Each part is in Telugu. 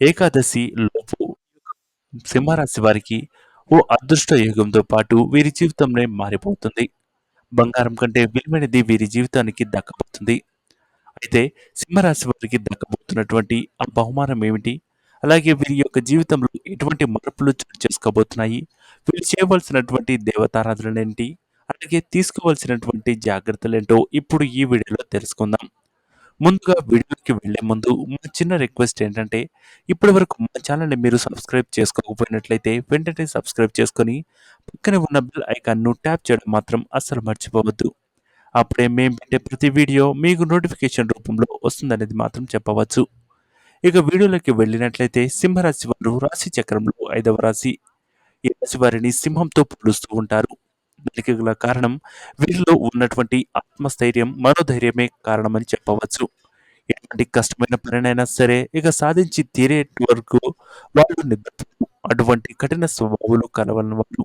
ఏకాదశి లోపు సింహరాశి వారికి ఓ అదృష్ట యోగంతో పాటు వీరి జీవితంలో మారిపోతుంది. బంగారం కంటే విలువైనది వీరి జీవితానికి దక్కబోతుంది. అయితే సింహరాశి వారికి దక్కబోతున్నటువంటి ఆ బహుమానం ఏమిటి? అలాగే వీరి యొక్క జీవితంలో ఎటువంటి మార్పులు చోటు చేసుకోబోతున్నాయి? వీరు చేయవలసినటువంటి దేవతారాధనలు ఏంటి? అలాగే తీసుకోవాల్సినటువంటి జాగ్రత్తలు ఏంటో ఇప్పుడు ఈ వీడియోలో తెలుసుకుందాం. ముందుగా వీడియోకి వెళ్ళే ముందు మా చిన్న రిక్వెస్ట్ ఏంటంటే ఇప్పటి వరకు మా ఛానల్ని మీరు సబ్స్క్రైబ్ చేసుకోకపోయినట్లయితే వెంటనే సబ్స్క్రైబ్ చేసుకొని పక్కనే ఉన్న బెల్ ఐకాన్ను ట్యాప్ చేయడం మాత్రం అస్సలు మర్చిపోవద్దు. అప్పుడే మేము పెట్టే ప్రతి వీడియో మీకు నోటిఫికేషన్ రూపంలో వస్తుందనేది మాత్రం చెప్పవచ్చు. ఇక వీడియోలోకి వెళ్ళినట్లయితే సింహరాశి వారు రాశి చక్రంలో ఐదవ రాశి. ఈ రాశి వారిని సింహంతో పోలుస్తూ ఉంటారు. దానికి గల కారణం వీరిలో ఉన్నటువంటి ఆత్మస్థైర్యం మనోధైర్యమే కారణమని చెప్పవచ్చు. ఎటువంటి కష్టమైన పనినైనా సరే ఇక సాధించి తీరే వరకు వాళ్ళు నిద్రపోరు. అటువంటి కఠిన స్వభావాలు కలవని వాళ్ళు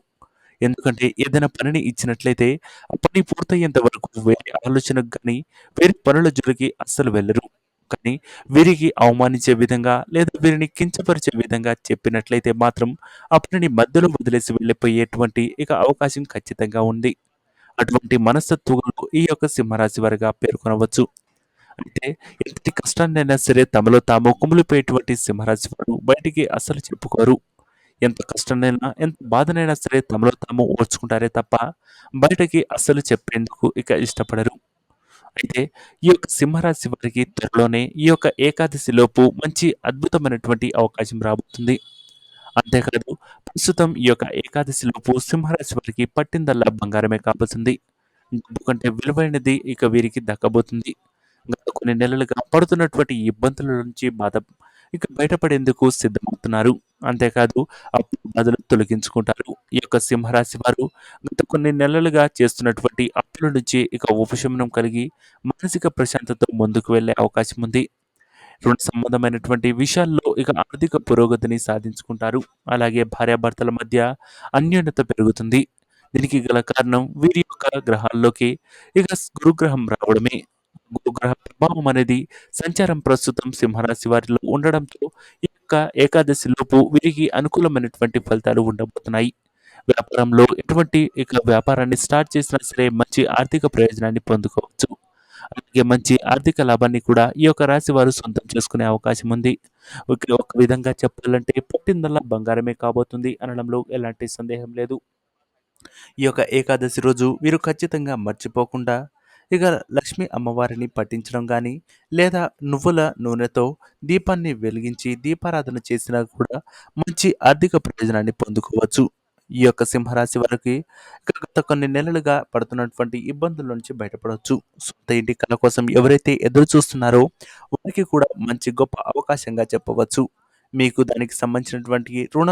ఎందుకంటే ఏదైనా పనిని ఇచ్చినట్లయితే ఆ పని పూర్తయ్యేంత వరకు వేరే ఆలోచనకు కానీ వేరే పనుల జోలికి అస్సలు వెళ్ళరు. కానీ వీరికి అవమానించే విధంగా లేదా వీరిని కించపరిచే విధంగా చెప్పినట్లయితే మాత్రం ఆ మధ్యలో వదిలేసి వెళ్ళిపోయేటువంటి ఇక అవకాశం ఖచ్చితంగా ఉంది. అటువంటి మనస్తత్వాలు ఈ యొక్క సింహరాశి వారిగా పేర్కొనవచ్చు. అయితే ఎంతటి కష్టాన్నైనా సరే తమలో తాము కుమిలిపోయేటువంటి సింహరాశి వారు బయటికి అస్సలు చెప్పుకోరు. ఎంత కష్టమైనా ఎంత బాధనైనా సరే తమలో తాము ఓర్చుకుంటారే తప్ప బయటకి అస్సలు చెప్పేందుకు ఇక ఇష్టపడరు. అయితే ఈ యొక్క సింహరాశి వారికి త్వరలోనే ఈ యొక్క ఏకాదశి లోపు మంచి అద్భుతమైనటువంటి అవకాశం రాబోతుంది. అంతేకాదు ప్రస్తుతం ఈ యొక్క ఏకాదశి లోపు సింహరాశి వారికి పట్టిందల్లా బంగారమే కాబోతుంది. డబ్బు కంటే విలువైనది ఇక వీరికి దక్కబోతుంది. గత కొన్ని నెలలుగా పడుతున్నటువంటి ఇబ్బందుల నుంచి బాధ ఇక బయటపడేందుకు సిద్ధమవుతున్నారు. అంతేకాదు అప్పు బాధలు తొలగించుకుంటారు. ఈ యొక్క సింహరాశి వారు గత కొన్ని నెలలుగా చేస్తున్నటువంటి అప్పుల నుంచి ఇక ఉపశమనం కలిగి మానసిక ప్రశాంతత ముందుకు వెళ్ళే అవకాశం ఉంది. రుణ సంబంధమైనటువంటి విషయాల్లో ఇక ఆర్థిక పురోగతిని సాధించుకుంటారు. అలాగే భార్యాభర్తల మధ్య అన్యోన్యత పెరుగుతుంది. దీనికి గల కారణం వీరి యొక్క గ్రహాల్లోకి ఇక గురుగ్రహం రావడమే. గురుగ్రహ ప్రభావం అనేది సంచారం ప్రస్తుతం సింహరాశి వారిలో ఉండడంతో ఈ యొక్క ఏకాదశి లోపు వీరికి అనుకూలమైనటువంటి ఫలితాలు ఉండబోతున్నాయి. వ్యాపారంలో ఎటువంటి ఇక వ్యాపారాన్ని స్టార్ట్ చేసినా సరే మంచి ఆర్థిక ప్రయోజనాన్ని పొందుకోవచ్చు. అలాగే మంచి ఆర్థిక లాభాన్ని కూడా ఈ యొక్క రాశి వారు సొంతం చేసుకునే అవకాశం ఉంది. ఒక ఒక విధంగా చెప్పాలంటే పుట్టిందల్లా బంగారమే కాబోతుంది అనడంలో ఎలాంటి సందేహం లేదు. ఈ యొక్క ఏకాదశి రోజు వీరు ఖచ్చితంగా మర్చిపోకుండా ఇక లక్ష్మీ అమ్మవారిని పట్టించడం కానీ లేదా నువ్వుల నూనెతో దీపాన్ని వెలిగించి దీపారాధన చేసినా కూడా మంచి ఆర్థిక ప్రయోజనాన్ని పొందుకోవచ్చు. ఈ యొక్క సింహరాశి వారికి గత కొన్ని నెలలుగా పడుతున్నటువంటి ఇబ్బందుల నుంచి బయటపడవచ్చు. సొంత ఇంటి కళ కోసం ఎవరైతే ఎదురు చూస్తున్నారో వారికి కూడా మంచి గొప్ప అవకాశంగా చెప్పవచ్చు. మీకు దానికి సంబంధించినటువంటి రుణ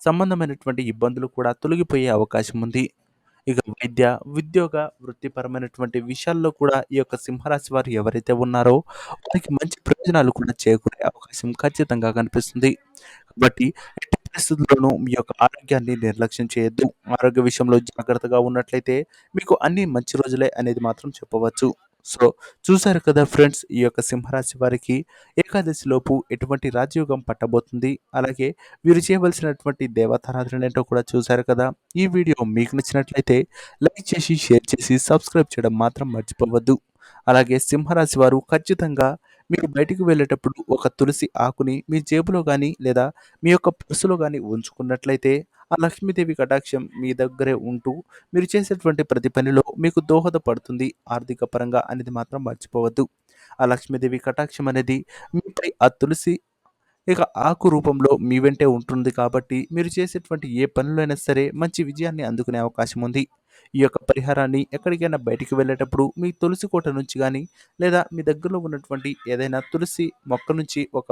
సంబంధమైనటువంటి ఇబ్బందులు కూడా తొలగిపోయే అవకాశం ఉంది. ఇక వైద్య ఉద్యోగ వృత్తిపరమైనటువంటి విషయాల్లో కూడా ఈ యొక్క సింహరాశి వారు ఎవరైతే ఉన్నారో వారికి మంచి ప్రయోజనాలు కూడా చేకూరే అవకాశం ఖచ్చితంగా కనిపిస్తుంది. కాబట్టి ఎట్టి పరిస్థితుల్లోనూ మీ యొక్క ఆరోగ్యాన్ని నిర్లక్ష్యం చేయొద్దు. ఆరోగ్య విషయంలో జాగ్రత్తగా ఉన్నట్లయితే మీకు అన్ని మంచి రోజులే అనేది మాత్రం చెప్పవచ్చు. సో చూసారు కదా ఫ్రెండ్స్ ఈ యొక్క సింహరాశి వారికి ఏకాదశి లోపు ఎటువంటి రాజయోగం పట్టబోతుంది? అలాగే వీరు చేయవలసినటువంటి దేవతారాధన ఏంటో కూడా చూసారు కదా? ఈ వీడియో మీకు నచ్చినట్లయితే లైక్ చేసి షేర్ చేసి సబ్స్క్రైబ్ చేయడం మాత్రం మర్చిపోవద్దు. అలాగే సింహరాశి వారు ఖచ్చితంగా మీరు బయటికి వెళ్ళేటప్పుడు ఒక తులసి ఆకుని మీ జేబులో కానీ లేదా మీ యొక్క పర్సులో కానీ ఉంచుకున్నట్లయితే ఆ లక్ష్మీదేవి కటాక్షం మీ దగ్గరే ఉంటూ మీరు చేసేటువంటి ప్రతి పనిలో మీకు దోహదపడుతుంది. ఆర్థిక పరంగా అనేది మాత్రం మర్చిపోవద్దు. ఆ లక్ష్మీదేవి కటాక్షం అనేది మీపై ఆ తులసి ఇక ఆకు రూపంలో మీ వెంటే ఉంటుంది కాబట్టి మీరు చేసేటువంటి ఏ పనులు అయినా సరే మంచి విజయాన్ని అందుకునే అవకాశం ఉంది. ఈ యొక్క పరిహారాన్ని ఎక్కడికైనా బయటికి వెళ్ళేటప్పుడు మీ తులసి కోట నుంచి కానీ లేదా మీ దగ్గరలో ఉన్నటువంటి ఏదైనా తులసి మొక్క నుంచి ఒక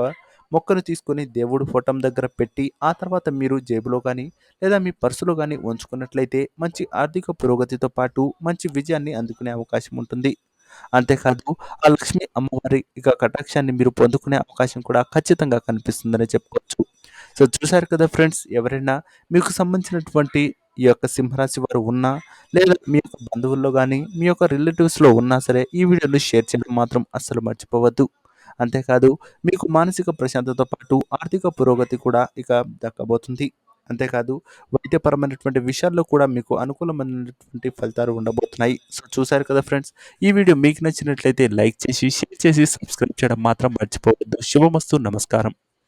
మొక్కను తీసుకొని దేవుడు ఫోటం దగ్గర పెట్టి ఆ తర్వాత మీరు జేబులో కానీ లేదా మీ పర్సులో కానీ ఉంచుకున్నట్లయితే మంచి ఆర్థిక పురోగతితో పాటు మంచి విజయాన్ని అందుకునే అవకాశం ఉంటుంది. అంతేకాదు ఆ లక్ష్మి అమ్మవారి ఇక కటాక్షాన్ని మీరు పొందుకునే అవకాశం కూడా ఖచ్చితంగా కనిపిస్తుందని చెప్పుకోవచ్చు. సో చూశారు కదా ఫ్రెండ్స్ ఎవరైనా మీకు సంబంధించినటువంటి ఈ యొక్క సింహరాశి వారు ఉన్నా లేదా మీ యొక్క బంధువుల్లో కానీ మీ యొక్క రిలేటివ్స్లో ఉన్నా సరే ఈ వీడియోని షేర్ చేయడం మాత్రం అస్సలు మర్చిపోవద్దు. అంతేకాదు మీకు మానసిక ప్రశాంతతో పాటు ఆర్థిక పురోగతి కూడా ఇక దక్కబోతుంది. అంతేకాదు వైద్యపరమైనటువంటి విషయాల్లో కూడా మీకు అనుకూలమైనటువంటి ఫలితాలు ఉండబోతున్నాయి. సో చూసారు కదా ఫ్రెండ్స్ ఈ వీడియో మీకు నచ్చినట్లయితే లైక్ చేసి షేర్ చేసి సబ్స్క్రైబ్ చేయడం మాత్రం మర్చిపోవద్దు. శుభమస్తు నమస్కారం.